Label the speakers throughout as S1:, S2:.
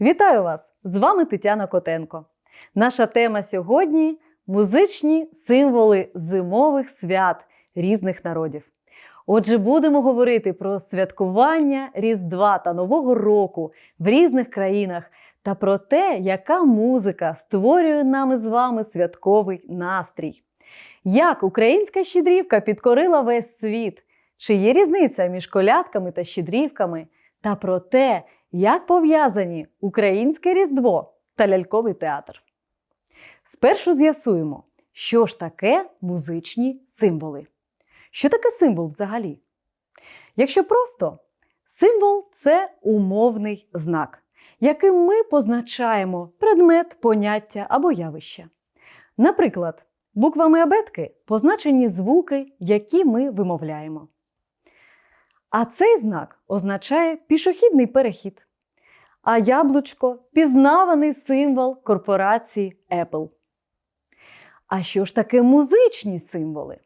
S1: Вітаю вас! З вами Тетяна Котенко. Наша тема сьогодні музичні символи зимових свят різних народів. Отже, будемо говорити про святкування Різдва та Нового року в різних країнах та про те, яка музика створює нами з вами святковий настрій. Як українська щедрівка підкорила весь світ? Чи є різниця між колядками та щедрівками? Та про те, як пов'язані українське Різдво та ляльковий театр. Спершу з'ясуємо, що ж таке музичні символи. Що таке символ взагалі? Якщо просто, символ це умовний знак, яким ми позначаємо предмет, поняття або явище. Наприклад, буквами абетки позначені звуки, які ми вимовляємо. А цей знак означає пішохідний перехід. А яблучко пізнаваний символ корпорації Apple. А що ж таке музичні символи?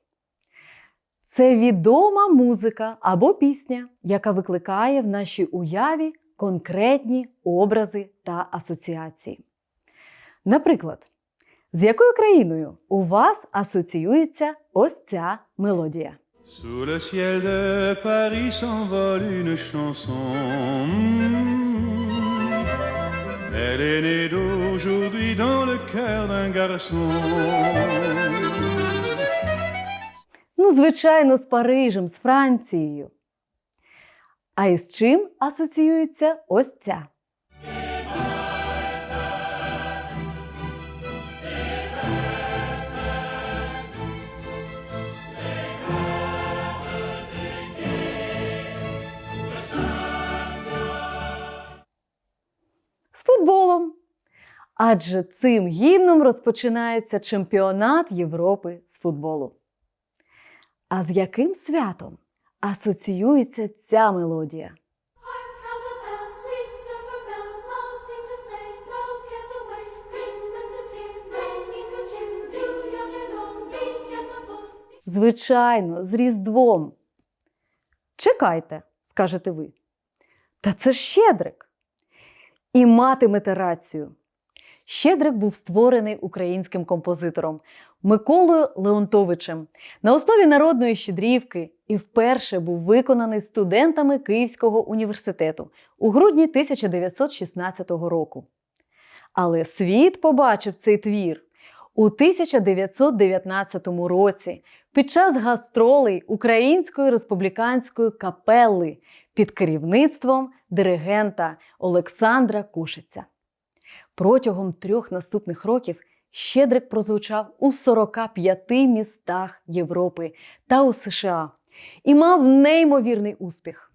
S1: Це відома музика або пісня, яка викликає в нашій уяві конкретні образи та асоціації. Наприклад, з якою країною у вас асоціюється ось ця мелодія?
S2: Sous le ciel de Paris s'envole une chanson. Mm. Elle est née d'aujourd'hui dans le cœur d'un garçon.
S1: Ну, звичайно, з Парижем, з Францією. А із чим асоціюється ось ця? Адже цим гімном розпочинається чемпіонат Європи з футболу. А з яким святом асоціюється ця мелодія? Звичайно, з Різдвом. Чекайте, скажете ви. Та це Щедрик. І матимете рацію. Щедрик був створений українським композитором Миколою Леонтовичем на основі народної щедрівки і вперше був виконаний студентами Київського університету у грудні 1916 року. Але світ побачив цей твір у 1919 році під час гастролей Української республіканської капели під керівництвом диригента Олександра Кушиця. Протягом трьох наступних років Щедрик прозвучав у 45 містах Європи та у США і мав неймовірний успіх.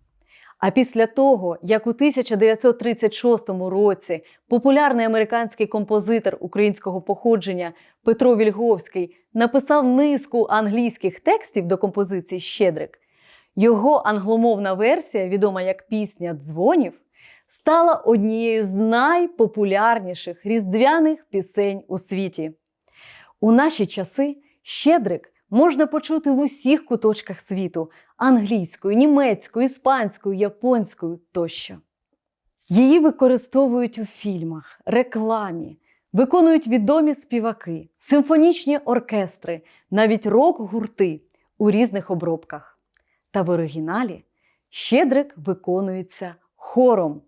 S1: А після того, як у 1936 році популярний американський композитор українського походження Петро Вільговський написав низку англійських текстів до композиції Щедрик, його англомовна версія, відома як пісня дзвонів, стала однією з найпопулярніших різдвяних пісень у світі. У наші часи Щедрик можна почути в усіх куточках світу англійською, німецькою, іспанською, японською тощо. Її використовують у фільмах, рекламі, виконують відомі співаки, симфонічні оркестри, навіть рок-гурти у різних обробках. Та в оригіналі Щедрик виконується хором,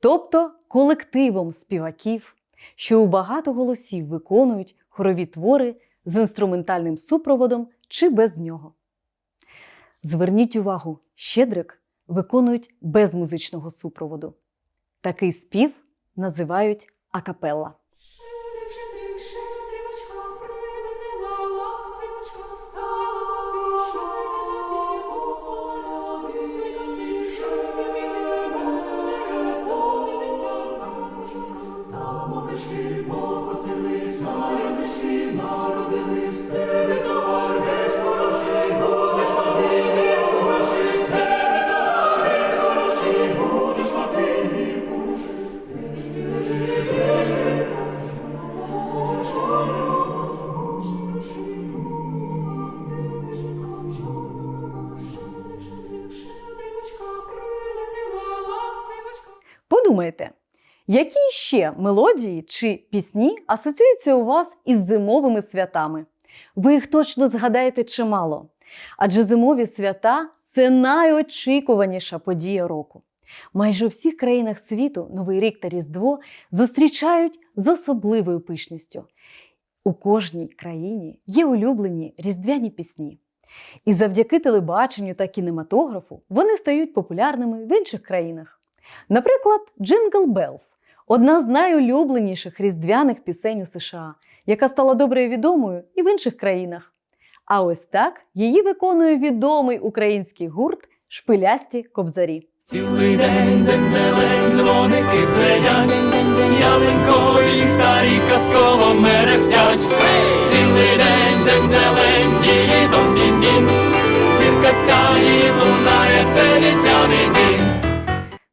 S1: тобто колективом співаків, що у багато голосів виконують хорові твори з інструментальним супроводом чи без нього. Зверніть увагу, Щедрик виконують без музичного супроводу. Такий спів називають акапелла. Які ще мелодії чи пісні асоціюються у вас із зимовими святами? Ви їх точно згадаєте чимало. Адже зимові свята це найочікуваніша подія року. Майже у всіх країнах світу Новий рік та Різдво зустрічають з особливою пишністю. У кожній країні є улюблені різдвяні пісні. І завдяки телебаченню та кінематографу вони стають популярними в інших країнах. Наприклад, Jingle Bells – одна з найулюбленіших різдвяних пісень у США, яка стала добре відомою і в інших країнах. А ось так її виконує відомий український гурт Шпилясті кобзарі.
S3: Цілий день дзензелень, дзвоники дзвенять, ялинко і ліхтарі казково мерехтять. Цілий день дзензелень, дідом дін зірка сяє, лунає, це різдвяний дім.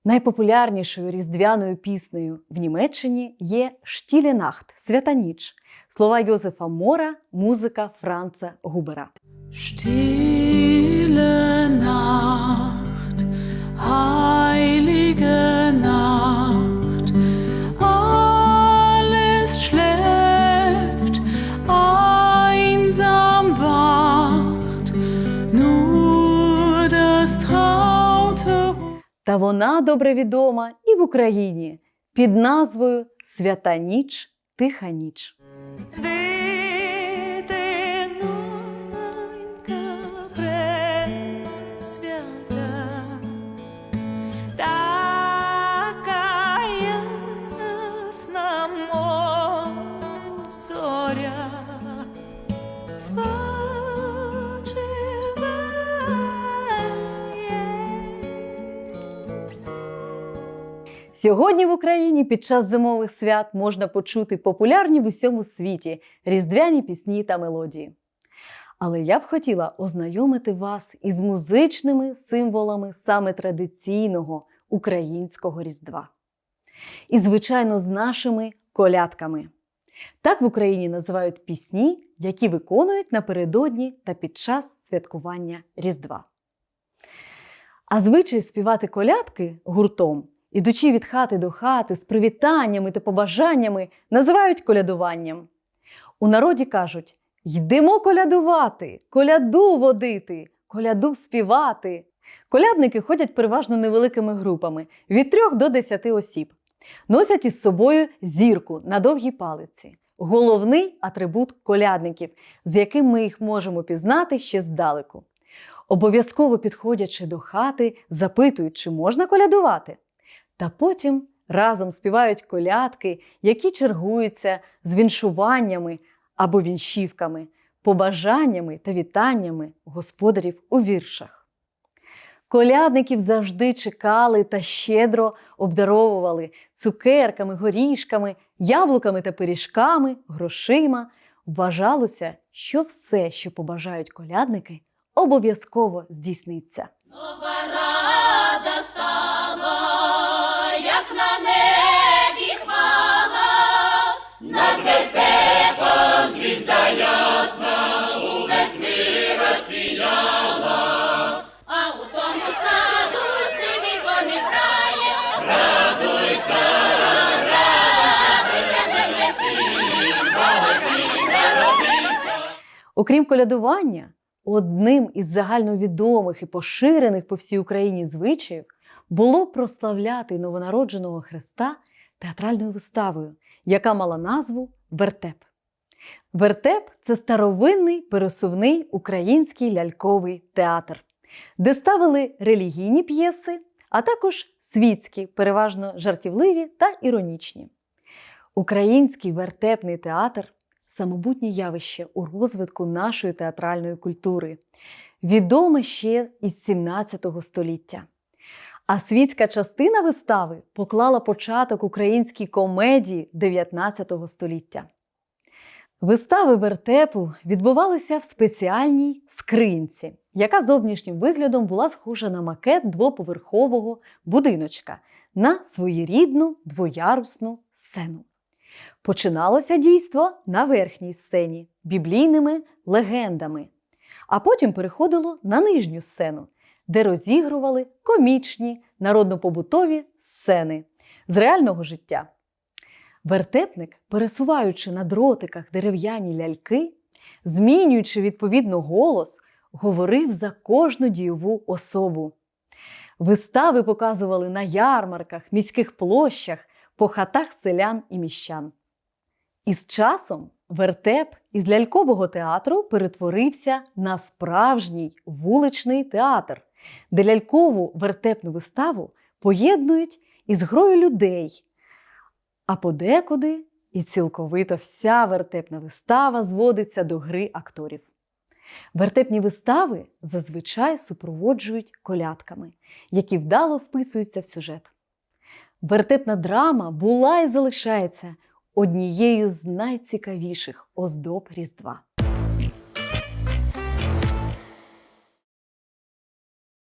S1: Найпопулярнішою різдвяною піснею в Німеччині є Штілінахт Свята ніч. Слова Йозефа Мора, музика Франца Губера.
S4: Stille Nacht, heilige Nacht, alles schläft, einsam wacht, nur das traute
S1: Та вона добре відома і в Україні під назвою Свята ніч, Тиха ніч. Сьогодні в Україні під час зимових свят можна почути популярні в усьому світі різдвяні пісні та мелодії. Але я б хотіла ознайомити вас із музичними символами саме традиційного українського Різдва. І, звичайно, з нашими колядками. Так в Україні називають пісні, які виконують напередодні та під час святкування Різдва. А звичай співати колядки гуртом, ідучи від хати до хати з привітаннями та побажаннями, називають колядуванням. У народі кажуть: йдемо колядувати, коляду водити, коляду співати. Колядники ходять переважно невеликими групами від трьох до десяти осіб. Носять із собою зірку на довгій палиці, головний атрибут колядників, з яким ми їх можемо пізнати ще здалеку. Обов'язково підходячи до хати, запитують, чи можна колядувати. Та потім разом співають колядки, які чергуються з віншуваннями або віншівками, побажаннями та вітаннями господарів у віршах. Колядників завжди чекали та щедро обдаровували цукерками, горішками, яблуками та пиріжками, грошима. Вважалося, що все, що побажають колядники, обов'язково здійсниться.
S5: Рада стала, на небі хмара, над вертепом звізда ясна, увесь мир розсіяла, а у тому саду сиві грає, радуйся, радуйся.
S1: Окрім колядування, одним із загальновідомих і поширених по всій Україні звичаїв було прославляти новонародженого Христа театральною виставою, яка мала назву Вертеп. Вертеп це старовинний пересувний український ляльковий театр, де ставили релігійні п'єси, а також світські, переважно жартівливі та іронічні. Український вертепний театр самобутнє явище у розвитку нашої театральної культури, відоме ще із 17 століття. А світська частина вистави поклала початок українській комедії 19 століття. Вистави вертепу відбувалися в спеціальній скринці, яка зовнішнім виглядом була схожа на макет двоповерхового будиночка на своєрідну двоярусну сцену. Починалося дійство на верхній сцені біблійними легендами, а потім переходило на нижню сцену, де розігрували комічні народно-побутові сцени, з реального життя. Вертепник, пересуваючи на дротиках дерев'яні ляльки, змінюючи відповідно голос, говорив за кожну дійову особу. Вистави показували на ярмарках, міських площах, по хатах селян і міщан. І з часом вертеп із лялькового театру перетворився на справжній вуличний театр, де лялькову вертепну виставу поєднують із грою людей, а подекуди і цілковито вся вертепна вистава зводиться до гри акторів. Вертепні вистави зазвичай супроводжують колядками, які вдало вписуються в сюжет. Вертепна драма була і залишається однією з найцікавіших оздоб Різдва.